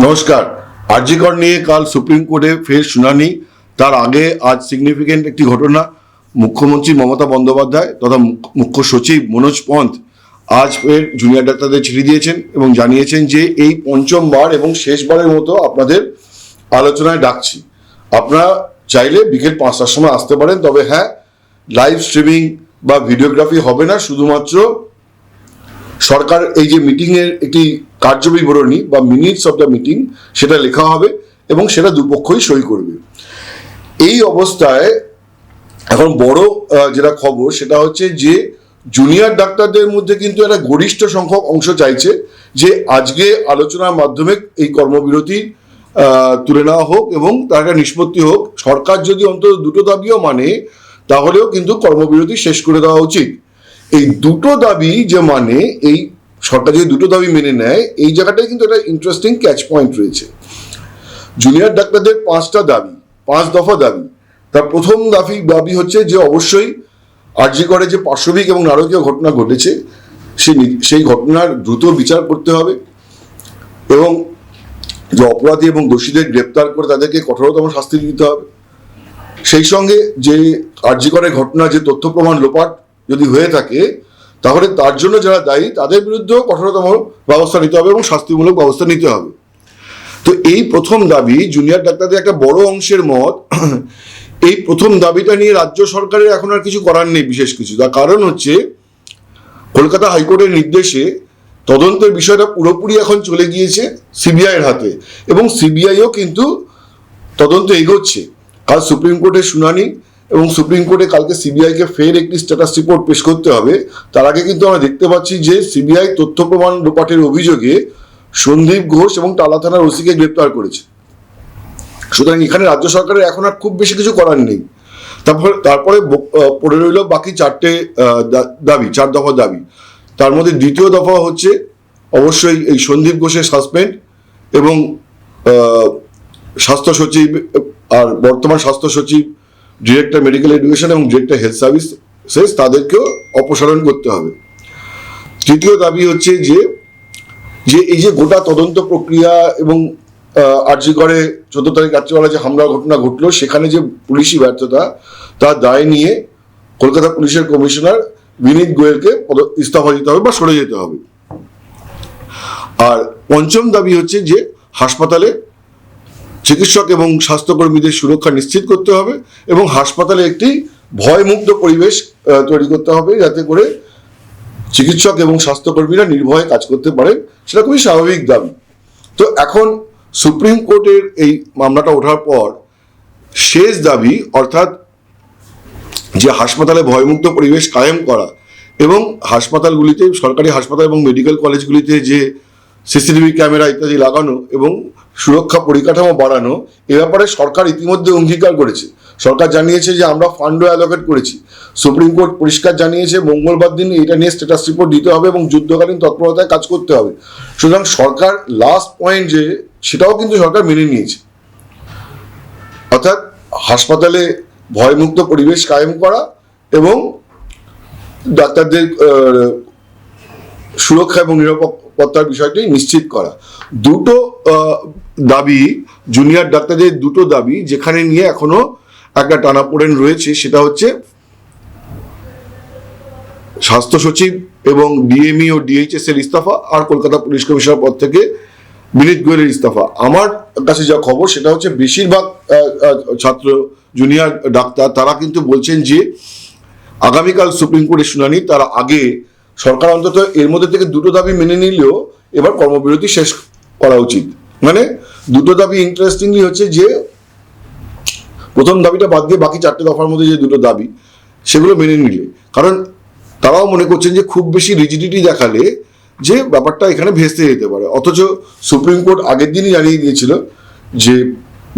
নমস্কার। আরজিকর নিয়ে কাল সুপ্রিম কোর্টে ফের শুনানি। তার আগে আজ সিগনিফিকেন্ট একটি ঘটনা। মুখ্যমন্ত্রী মমতা বন্দ্যোপাধ্যায় তথা মুখ্য- মুখ্য সচিব মনোজ পন্থ আজ ফের জুনিয়র ডাক্তারদের চিঠি দিয়েছেন এবং জানিয়েছেন যে এই পঞ্চমবার এবং শেষবারের মতো আপনাদের আলোচনায় ডাকছি। আপনারা চাইলে বিকেল পাঁচটার সময় আসতে পারেন, তবে হ্যাঁ লাইভ স্ট্রিমিং বা ভিডিওগ্রাফি হবে না, শুধুমাত্র সরকার এই যে মিটিংয়ের একটি কার্যবিবরণী বা মিনিটস অফ দ্য মিটিং সেটা লেখা হবে এবং সেটা দুপক্ষই সই করবে। এই অবস্থায় এখন বড় যেটা খবর, সেটা হচ্ছে যে জুনিয়র ডাক্তারদের মধ্যে কিন্তু একটা গরিষ্ঠ সংখ্যক অংশ চাইছে যে আজকে আলোচনার মাধ্যমে এই কর্মবিরতি তুলে নেওয়া হোক এবং তার একটা নিষ্পত্তি হোক। সরকার যদি অন্তত দুটো দাবিও মানে তাহলেও কিন্তু কর্মবিরতি শেষ করে দেওয়া উচিত। এই দুটো দাবি যে মানে এই সরকার যদি দুটো দাবি মেনে নেয়, এই জায়গাটায় কিন্তু একটা ইন্টারেস্টিং ক্যাচ পয়েন্ট রয়েছে। জুনিয়র ডাক্তারদের পাঁচটা দাবি, পাঁচ দফা দাবি। তার প্রথম দাবি দাবি হচ্ছে যে অবশ্যই আরজি করে যে পার্শ্ববিক এবং নারকীয় ঘটনা ঘটেছে, সেই সেই ঘটনার দ্রুত বিচার করতে হবে এবং যে অপরাধী এবং দোষীদের গ্রেপ্তার করে তাদেরকে কঠোরতম শাস্তি দিতে হবে। সেই সঙ্গে যে আর্যিকরের ঘটনা, যে তথ্য প্রমাণ লোপাট যদি হয়ে থাকে, তাহলে তার জন্য যারা দায়ী, তাদের বিরুদ্ধেও কঠোরতম ব্যবস্থা নিতে হবে এবং শাস্তিমূলক ব্যবস্থা নিতে হবে। তো এই প্রথম দাবি জুনিয়র ডাক্তারদের একটা বড় অংশের মত। এই প্রথম দাবিটা নিয়ে রাজ্য সরকারের এখন আর কিছু করার নেই বিশেষ কিছু। তার কারণ হচ্ছে, কলকাতা হাইকোর্টের নির্দেশে তদন্তের বিষয়টা পুরোপুরি এখন চলে গিয়েছে সিবিআইয়ের হাতে এবং সিবিআইও কিন্তু তদন্ত এগোচ্ছে। কাল সুপ্রিম কোর্টের শুনানি এবং সুপ্রিম কোর্টে কালকে সিবিআইকে ফের একটি স্ট্যাটাস রিপোর্ট পেশ করতে হবে। তার আগে কিন্তু আমরা দেখতে পাচ্ছি যে সিবিআই তথ্য প্রমাণ লোপাটের অভিযোগে সন্দীপ ঘোষ এবং টালা থানার ওসিকে গ্রেপ্তার করেছে। সুতরাং এখানে রাজ্য সরকারের এখন আর খুব বেশি কিছু করার নেই। তারপর তারপরে পড়ে রইল বাকি চারটে দাবি, চার দফা দাবি। তার মধ্যে দ্বিতীয় দফা হচ্ছে অবশ্যই এই সন্দীপ ঘোষের সাসপেন্ড এবং স্বাস্থ্য সচিব আর বর্তমান স্বাস্থ্য সচিব ডিরেক্টর মেডিকেল এডুকেশন এবং ডিরেক্টর হেলথ সার্ভিস শেষ তাদেরকেও অপসারণ করতে হবে। তৃতীয় দাবি হচ্ছে যে যে এই যে গোটা তদন্ত প্রক্রিয়া এবং করে চোদ্দ তারিখ রাত্রিবেলা যে হামলা ঘটনা ঘটলো, সেখানে যে পুলিশি ব্যর্থতা তার দায় নিয়ে কলকাতা পুলিশের কমিশনার বিনীত গোয়েলকে ইস্তফা দিতে হবে বা সরে যেতে হবে। আর পঞ্চম দাবি হচ্ছে যে, হাসপাতালে চিকিৎসক এবং স্বাস্থ্যকর্মীদের সুরক্ষা নিশ্চিত করতে হবে এবং হাসপাতালে একটি ভয়মুক্ত পরিবেশ তৈরি করতে হবে যাতে করে চিকিৎসক এবং স্বাস্থ্যকর্মীরা নির্ভয়ে কাজ করতে পারেন, সেটা খুবই স্বাভাবিক দাবি। তো এখন সুপ্রিম কোর্টের এই মামলাটা ওঠার পর শেষ দাবি, অর্থাৎ যে হাসপাতালে ভয়মুক্ত পরিবেশ কায়েম করা এবং হাসপাতালগুলিতে, সরকারি হাসপাতাল এবং মেডিকেল কলেজগুলিতে যে সিসিটিভি ক্যামেরা ইত্যাদি লাগানো এবং সুরক্ষা পরিকাঠামো বাড়ানো, এ ব্যাপারে সরকার ইতিমধ্যে অঙ্গীকার করেছে। সরকার জানিয়েছে যে আমরা ফান্ডও অ্যালোকেট করেছি। সুপ্রিম কোর্ট পরিষ্কার জানিয়েছে, মঙ্গলবার দিন এটা নিয়ে স্ট্যাটাস রিপোর্ট দিতে হবে এবং যুদ্ধকালীন তৎপরতায় কাজ করতে হবে। সুতরাং সরকার লাস্ট পয়েন্ট যে, সেটাও কিন্তু সরকার মেনে নিয়েছে। অর্থাৎ হাসপাতালে ভয়মুক্ত পরিবেশ কায়েম করা এবং ডাক্তারদের সুরক্ষা এবং নিরাপত্তার বিষয়টি নিশ্চিত করা। দুটো দাবি জুনিয়র ডাক্তারদের দুটো দাবি, যেখানে নিয়ে এখনও একটা টানাপোড়েন রয়েছে, সেটা হচ্ছে স্বাস্থ্য সচিব এবং ডিএমই ও ডিএইচএস এর ইস্তফা আর কলকাতা পুলিশ কমিশনার পদ থেকে বিনীত গোয়েলের ইস্তফা। আমার কাছে যা খবর, সেটা হচ্ছে বেশিরভাগ ছাত্র জুনিয়র ডাক্তার, তারা কিন্তু বলছেন যে, আগামীকাল সুপ্রিম কোর্টের শুনানি, তার আগে সরকার অন্তত এর মধ্যে থেকে দুটো দাবি মেনে নিলেও এবার কর্মবিরতি শেষ করা উচিত। মানে দুটো দাবি ইন্টারেস্টিংলি হচ্ছে যে, প্রথম দাবিটা বাদ দিয়ে বাকি চারটে দফার মধ্যে যে দুটো দাবি, সেগুলো মেনে নিলে। কারণ তারাও মনে করছেন যে খুব বেশি রিজিডিটি দেখালে যে ব্যাপারটা এখানে ভেস্তে যেতে পারে। অথচ সুপ্রিম কোর্ট আগের দিনই জানিয়ে দিয়েছিল যে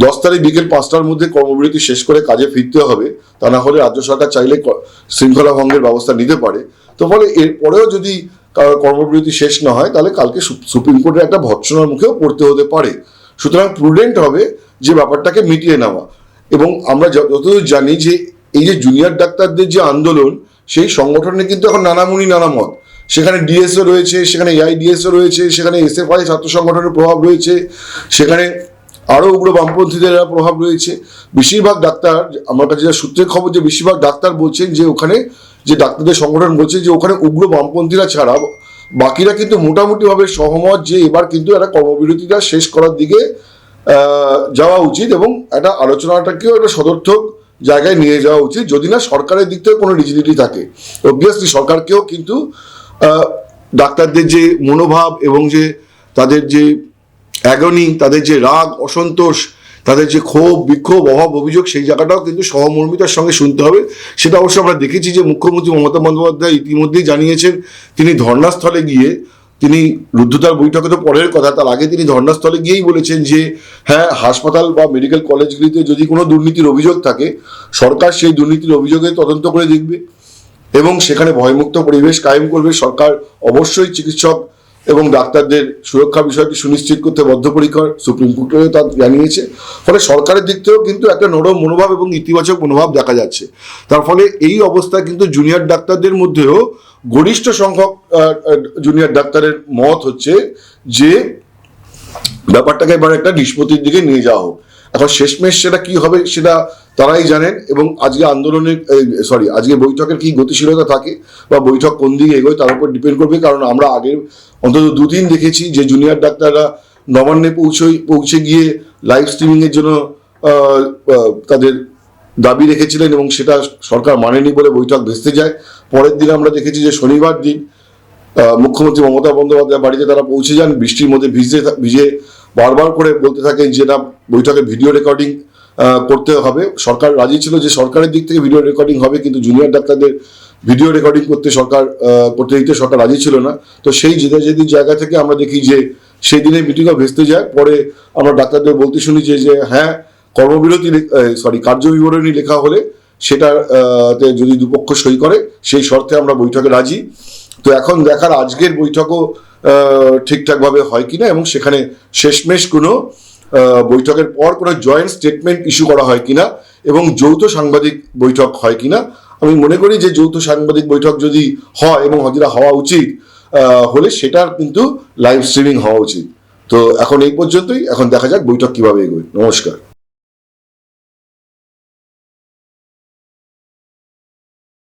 দশ তারিখ বিকেল পাঁচটার মধ্যে কর্মবিরতি শেষ করে কাজে ফিরতে হবে, তা না হলে রাজ্য সরকার চাইলে শৃঙ্খলা ভঙ্গের ব্যবস্থা নিতে পারে। তো ফলে এরপরেও যদি কারও কর্মবিরতি শেষ না হয়, তাহলে কালকে সুপ্রিম কোর্টের একটা ভৎসনার মুখেও পড়তে হতে পারে। সুতরাং প্রুডেন্ট হবে যে ব্যাপারটাকে মিটিয়ে নেওয়া। এবং আমরা যত- যতদূর জানি যে এই যে জুনিয়র ডাক্তারদের যে আন্দোলন, সেই সংগঠনে কিন্তু এখন নানামুনি নানা মত। সেখানে ডিএসও রয়েছে, সেখানে এআইডিএসও রয়েছে, সেখানে এসএফআই ছাত্র সংগঠনের প্রভাব রয়েছে, সেখানে আরও উগ্র বামপন্থীদের প্রভাব রয়েছে। বেশিরভাগ ডাক্তার, আমার কাছে যা সূত্রের খবর যে বেশিরভাগ ডাক্তার বলছেন যে ওখানে যে ডাক্তারদের সংগঠন বলছে যে ওখানে উগ্র বামপন্থীরা ছাড়া বাকিরা কিন্তু মোটামুটিভাবে সহমত যে এবার কিন্তু একটা কর্মবিরতিটা শেষ করার দিকে যাওয়া উচিত এবং একটা আলোচনাটাকেও একটা সদর্থক জায়গায় নিয়ে যাওয়া উচিত। যদি না, সরকারের দিক থেকে কোনো রিজিডিটি থাকে। অবভিয়াসলি সরকারকেও কিন্তু ডাক্তারদের যে মনোভাব এবং যে তাদের যে অ্যাগনি, তাদের যে রাগ, অসন্তোষ, তাদের যে ক্ষোভ, বিক্ষোভ, অভাব, অভিযোগ, সেই জায়গাটাও কিন্তু সহমর্মিতার সঙ্গে শুনতে হবে। সেটা অবশ্য আমরা দেখেছি যে মুখ্যমন্ত্রী মমতা বন্দ্যোপাধ্যায় ইতিমধ্যেই জানিয়েছেন, তিনি ধর্নাস্থলে গিয়ে, তিনি রুদ্ধতার বৈঠকে তো পরের কথা, তার আগে তিনি ধর্নাস্থলে গিয়েই বলেছেন যে হ্যাঁ হাসপাতাল বা মেডিকেল কলেজগুলিতে যদি কোনো দুর্নীতির অভিযোগ থাকে, সরকার সেই দুর্নীতির অভিযোগে তদন্ত করে দেখবে এবং সেখানে ভয়মুক্ত পরিবেশ কায়েম করবে। সরকার অবশ্যই চিকিৎসক এবং ডাক্তারদের সুরক্ষা বিষয়টি সুনিশ্চিত করতে বদ্ধপরিকর সুপ্রিম কোর্টেও তা জানিয়েছে। ফলে সরকারের দিক থেকেও কিন্তু একটা নরম মনোভাব এবং ইতিবাচক মনোভাব দেখা যাচ্ছে। তার ফলে এই অবস্থা কিন্তু জুনিয়র ডাক্তারদের মধ্যেও গরিষ্ঠ সংখ্যক জুনিয়র ডাক্তারের মত হচ্ছে যে ব্যাপারটাকে এবার একটা নিষ্পত্তির দিকে নিয়ে যাওয়া হোক। এখন শেষমেশ সেটা কি হবে সেটা তারাই জানেন এবং আজকে আন্দোলনের সরি আজকে বৈঠকের কি গতিশীলতা থাকে বা বৈঠক কোন দিকে এগোয় তার উপর ডিপেন্ড করবে, কারণ আমরা আগের অন্তত দুদিন দেখেছি যে জুনিয়র ডাক্তাররা নবান্নে পৌঁছই পৌঁছে গিয়ে লাইভ স্ট্রিমিংয়ের জন্য তাদের দাবি রেখেছিলেন এবং সেটা সরকার মানেনি বলে বৈঠক ভেস্তে যায়। পরের দিন আমরা দেখেছি যে শনিবার দিন মুখ্যমন্ত্রী মমতা বন্দ্যোপাধ্যায় বাড়িতে তারা পৌঁছে যান, বৃষ্টির মধ্যে ভিজে ভিজে বারবার করে বলতে থাকেন যে না, বৈঠকে ভিডিও রেকর্ডিং করতে হবে। সরকার রাজি ছিল যে সরকারের দিক থেকে ভিডিও রেকর্ডিং হবে, কিন্তু জুনিয়র ডাক্তারদের ভিডিও রেকর্ডিং করতে সরকার করতে দিতে সরকার রাজি ছিল না। তো সেই জেদাজেদির জায়গা থেকে আমরা দেখি যে সেই দিনে মিটিংও ভেস্তে যায়। পরে আমরা ডাক্তারদের বলতে শুনি যে যে হ্যাঁ কর্মবিরতি সরি কার্য বিবরণী লেখা হলে সেটা তে যদি দুপক্ষ সই করে, সেই শর্তে আমরা বৈঠকে রাজি। তো এখন দেখার আজকের বৈঠকও ঠিকঠাকভাবে হয় কিনা এবং সেখানে শেষমেশ কোনো বৈঠকের পর কোনো জয়েন্ট স্টেটমেন্ট ইস্যু করা হয় কিনা এবং যৌথ সাংবাদিক বৈঠক হয় কিনা, আমি মনে করি যে যৌথ সাংবাদিক বৈঠক যদি হয় এবং যেটা হওয়া উচিত হলে সেটার কিন্তু লাইভ স্ট্রিমিং হওয়া উচিত। তো এখন এই পর্যন্তই, এখন দেখা যাক বৈঠক কীভাবে এগোয়। নমস্কার।